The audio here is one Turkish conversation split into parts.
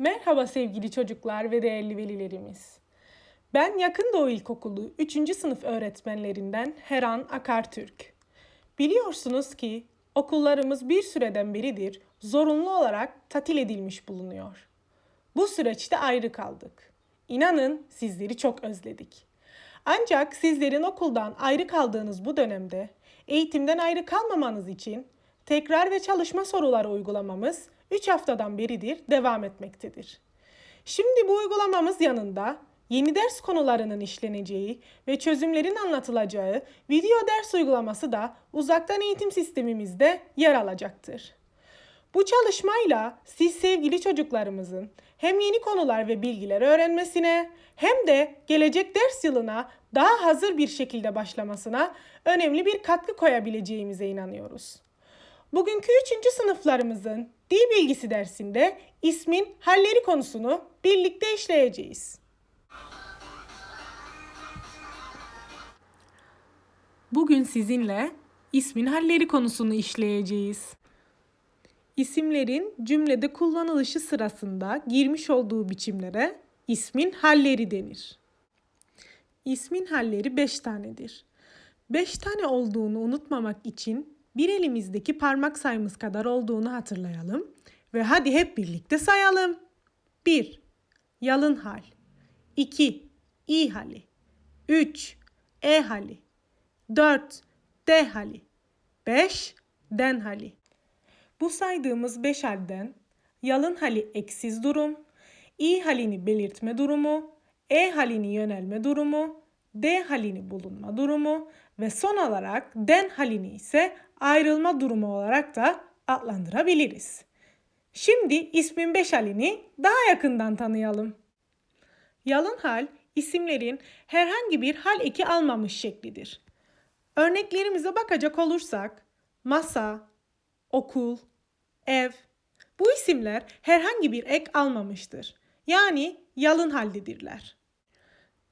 Merhaba sevgili çocuklar ve değerli velilerimiz. Ben Yakın Doğu İlkokulu 3. sınıf öğretmenlerinden Heran Akartürk. Biliyorsunuz ki okullarımız bir süreden beridir zorunlu olarak tatil edilmiş bulunuyor. Bu süreçte ayrı kaldık. İnanın sizleri çok özledik. Ancak sizlerin okuldan ayrı kaldığınız bu dönemde eğitimden ayrı kalmamanız için tekrar ve çalışma soruları uygulamamız 3 haftadan beridir devam etmektedir. Şimdi bu uygulamamız yanında yeni ders konularının işleneceği ve çözümlerin anlatılacağı video ders uygulaması da uzaktan eğitim sistemimizde yer alacaktır. Bu çalışmayla siz sevgili çocuklarımızın hem yeni konular ve bilgiler öğrenmesine hem de gelecek ders yılına daha hazır bir şekilde başlamasına önemli bir katkı koyabileceğimize inanıyoruz. Bugünkü 3. sınıflarımızın dil bilgisi dersinde ismin halleri konusunu birlikte işleyeceğiz. Bugün sizinle ismin halleri konusunu işleyeceğiz. İsimlerin cümlede kullanılışı sırasında girmiş olduğu biçimlere ismin halleri denir. İsmin halleri 5 tanedir. 5 tane olduğunu unutmamak için bir elimizdeki parmak sayımız kadar olduğunu hatırlayalım ve hadi hep birlikte sayalım. 1. Yalın hal 2. İ hali 3. E hali 4. D hali 5. Den hali bu saydığımız beş halden yalın hali eksiz durum, i halini belirtme durumu, e halini yönelme durumu, d halini bulunma durumu ve son olarak den halini ise ayrılma durumu olarak da adlandırabiliriz. Şimdi ismin beş halini daha yakından tanıyalım. Yalın hal isimlerin herhangi bir hal eki almamış şeklidir. Örneklerimize bakacak olursak masa, okul, ev. Bu isimler herhangi bir ek almamıştır. Yani yalın haldedirler.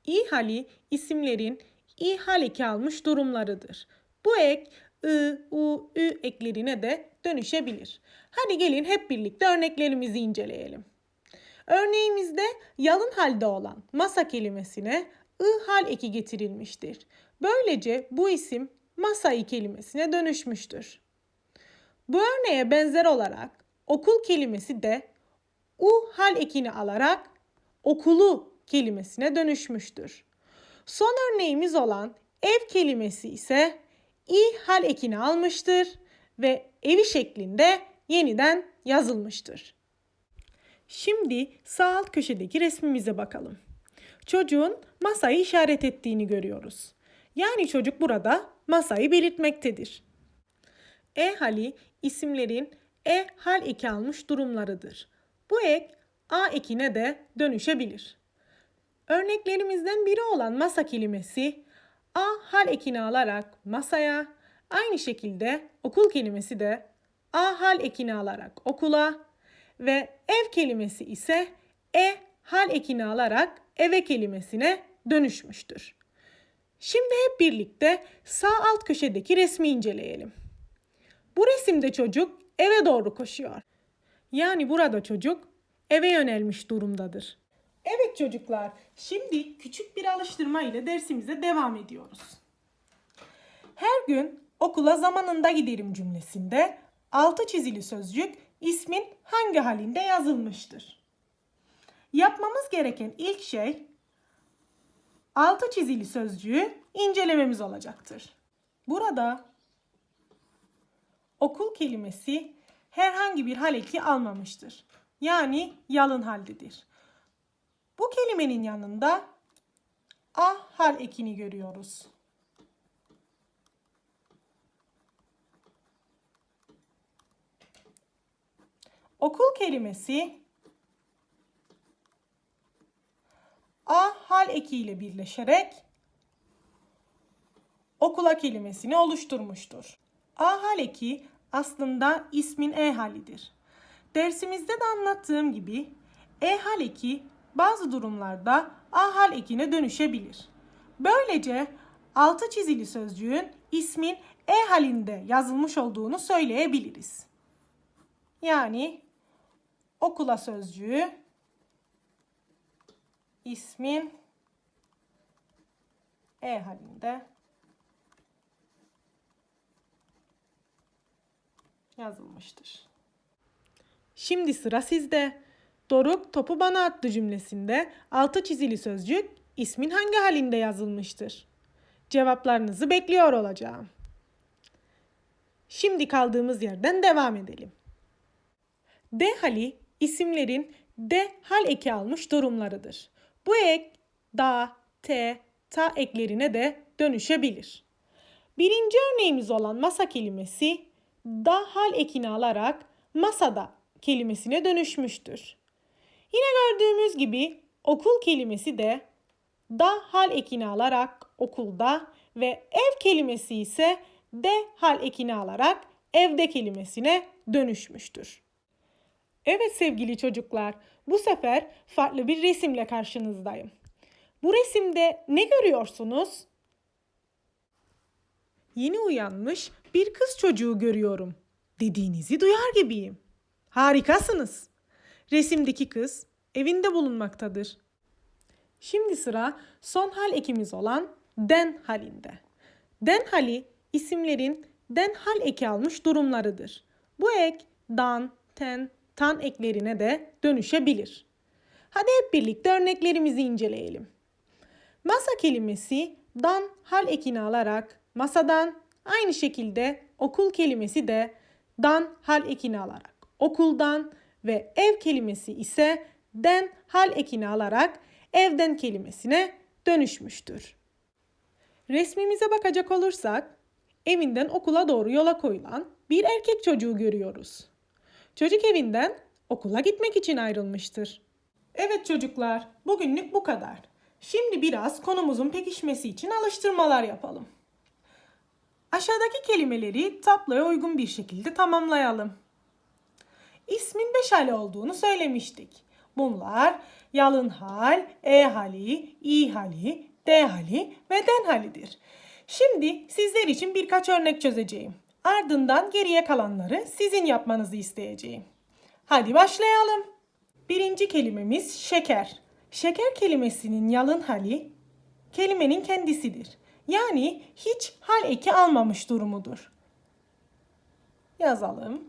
İ hali isimlerin i hal eki almış durumlarıdır. Bu ek ı, u, ü eklerine de dönüşebilir. Hadi gelin hep birlikte örneklerimizi inceleyelim. Örneğimizde yalın halde olan masa kelimesine ı hal eki getirilmiştir. Böylece bu isim masayı kelimesine dönüşmüştür. Bu örneğe benzer olarak okul kelimesi de u hal ekini alarak okulu kelimesine dönüşmüştür. Son örneğimiz olan ev kelimesi ise hal ekini almıştır ve evi şeklinde yeniden yazılmıştır. Şimdi sağ alt köşedeki resmimize bakalım. Çocuğun masayı işaret ettiğini görüyoruz. Yani çocuk burada masayı belirtmektedir. E hali isimlerin e hal eki almış durumlarıdır. Bu ek a ekine de dönüşebilir. Örneklerimizden biri olan masa kelimesi a hal ekini alarak masaya, aynı şekilde okul kelimesi de a hal ekini alarak okula ve ev kelimesi ise e hal ekini alarak eve kelimesine dönüşmüştür. Şimdi hep birlikte sağ alt köşedeki resmi inceleyelim. Bu resimde çocuk eve doğru koşuyor. Yani burada çocuk eve yönelmiş durumdadır. Evet çocuklar, şimdi küçük bir alıştırma ile dersimize devam ediyoruz. Her gün okula zamanında giderim cümlesinde altı çizili sözcük ismin hangi halinde yazılmıştır? Yapmamız gereken ilk şey altı çizili sözcüğü incelememiz olacaktır. Burada okul kelimesi herhangi bir hal eki almamıştır. Yani yalın haldedir. Bu kelimenin yanında a hal ekini görüyoruz. Okul kelimesi a hal ekiyle birleşerek okula kelimesini oluşturmuştur. A hal eki aslında ismin e halidir. Dersimizde de anlattığım gibi e hal eki bazı durumlarda a hal ekine dönüşebilir. Böylece altı çizili sözcüğün ismin e halinde yazılmış olduğunu söyleyebiliriz. Yani okula sözcüğü ismin E halinde yazılmıştır. Şimdi sıra sizde. Doruk topu bana attı cümlesinde altı çizili sözcük ismin hangi halinde yazılmıştır? Cevaplarınızı bekliyor olacağım. Şimdi kaldığımız yerden devam edelim. D hali isimlerin D hal eki almış durumlarıdır. Bu ek da, te, ta eklerine de dönüşebilir. Birinci örneğimiz olan masa kelimesi da hal ekini alarak masada kelimesine dönüşmüştür. Yine gördüğümüz gibi okul kelimesi de da hal ekini alarak okulda ve ev kelimesi ise de hal ekini alarak evde kelimesine dönüşmüştür. Evet sevgili çocuklar, bu sefer farklı bir resimle karşınızdayım. Bu resimde ne görüyorsunuz? Yeni uyanmış bir kız çocuğu görüyorum dediğinizi duyar gibiyim. Harikasınız. Resimdeki kız evinde bulunmaktadır. Şimdi sıra son hal ekimiz olan den halinde. Den hali isimlerin den hal eki almış durumlarıdır. Bu ek dan, ten, tan eklerine de dönüşebilir. Hadi hep birlikte örneklerimizi inceleyelim. Masa kelimesi dan hal ekini alarak masadan aynı şekilde okul kelimesi de dan hal ekini alarak okuldan ve ev kelimesi ise den hal ekini alarak evden kelimesine dönüşmüştür. Resmimize bakacak olursak evinden okula doğru yola koyulan bir erkek çocuğu görüyoruz. Çocuk evinden okula gitmek için ayrılmıştır. Evet çocuklar, bugünlük bu kadar. Şimdi biraz konumuzun pekişmesi için alıştırmalar yapalım. Aşağıdaki kelimeleri tabloya uygun bir şekilde tamamlayalım. İsmin beş hali olduğunu söylemiştik. Bunlar yalın hal, e hali, i hali, d hali ve den halidir. Şimdi sizler için birkaç örnek çözeceğim. Ardından geriye kalanları sizin yapmanızı isteyeceğim. Hadi başlayalım. Birinci kelimemiz şeker. Şeker kelimesinin yalın hali kelimenin kendisidir. Yani hiç hal eki almamış durumudur. Yazalım.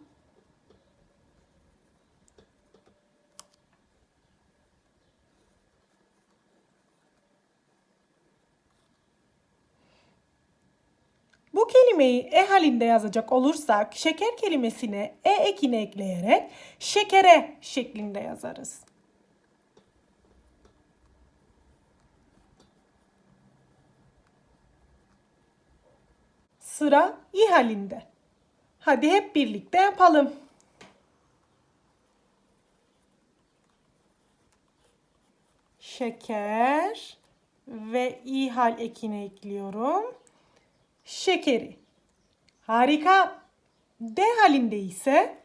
Bu kelimeyi e halinde yazacak olursak şeker kelimesine e ekini ekleyerek şekere şeklinde yazarız. Sıra i halinde. Hadi hep birlikte yapalım. Şeker ve i hal ekini ekliyorum şekeri. Harika. D halinde ise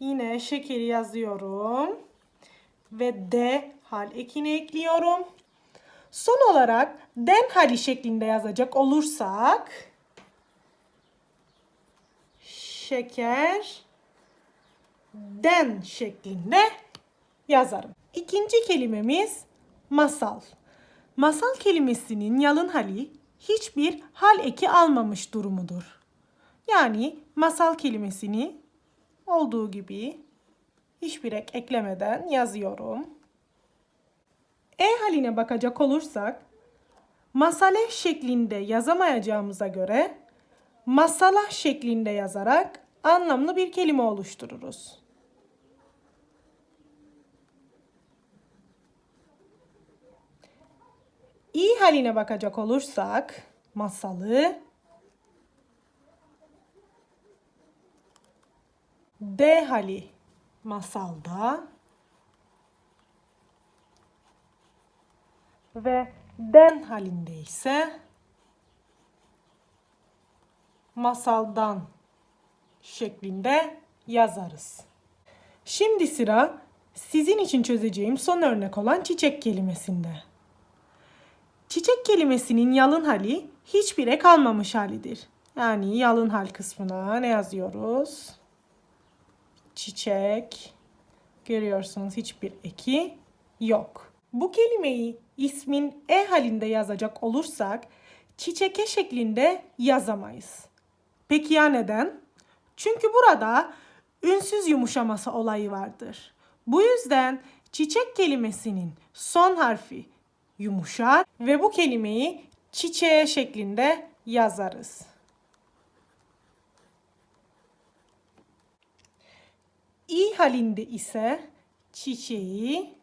yine şekeri yazıyorum ve D hal ekini ekliyorum. Son olarak den hali şeklinde yazacak olursak şeker den şeklinde yazarım. İkinci kelimemiz masal. Masal kelimesinin yalın hali hiçbir hal eki almamış durumudur. Yani masal kelimesini olduğu gibi hiçbir ek eklemeden yazıyorum. E haline bakacak olursak masale şeklinde yazamayacağımıza göre masala şeklinde yazarak anlamlı bir kelime oluştururuz. İ haline bakacak olursak masalı D hali masalda ve den halinde ise masaldan şeklinde yazarız. Şimdi sıra sizin için çözeceğim son örnek olan çiçek kelimesinde. Kelimesinin yalın hali hiçbir ek almamış halidir. Yani yalın hal kısmına ne yazıyoruz? Çiçek. Görüyorsunuz hiçbir eki yok. Bu kelimeyi ismin e halinde yazacak olursak çiçeke şeklinde yazamayız. Peki ya neden? Çünkü burada ünsüz yumuşaması olayı vardır. Bu yüzden çiçek kelimesinin son harfi yumuşar ve bu kelimeyi çiçeğe şeklinde yazarız. İ halinde ise çiçeği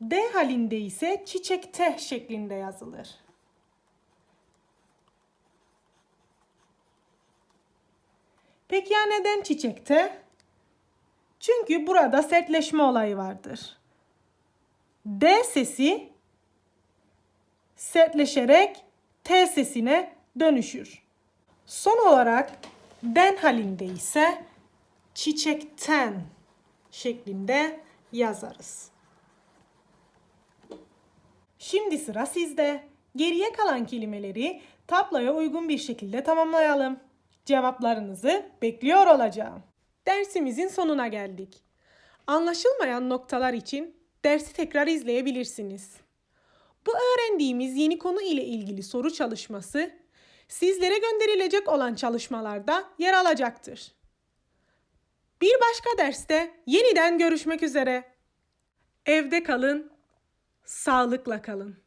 D halinde ise çiçekte şeklinde yazılır. Peki ya neden çiçekte? Çünkü burada sertleşme olayı vardır. D sesi sertleşerek T sesine dönüşür. Son olarak den halinde ise çiçekten şeklinde yazarız. Şimdi sıra sizde. Geriye kalan kelimeleri tabloya uygun bir şekilde tamamlayalım. Cevaplarınızı bekliyor olacağım. Dersimizin sonuna geldik. Anlaşılmayan noktalar için dersi tekrar izleyebilirsiniz. Bu öğrendiğimiz yeni konu ile ilgili soru çalışması sizlere gönderilecek olan çalışmalarda yer alacaktır. Bir başka derste yeniden görüşmek üzere. Evde kalın, sağlıkla kalın.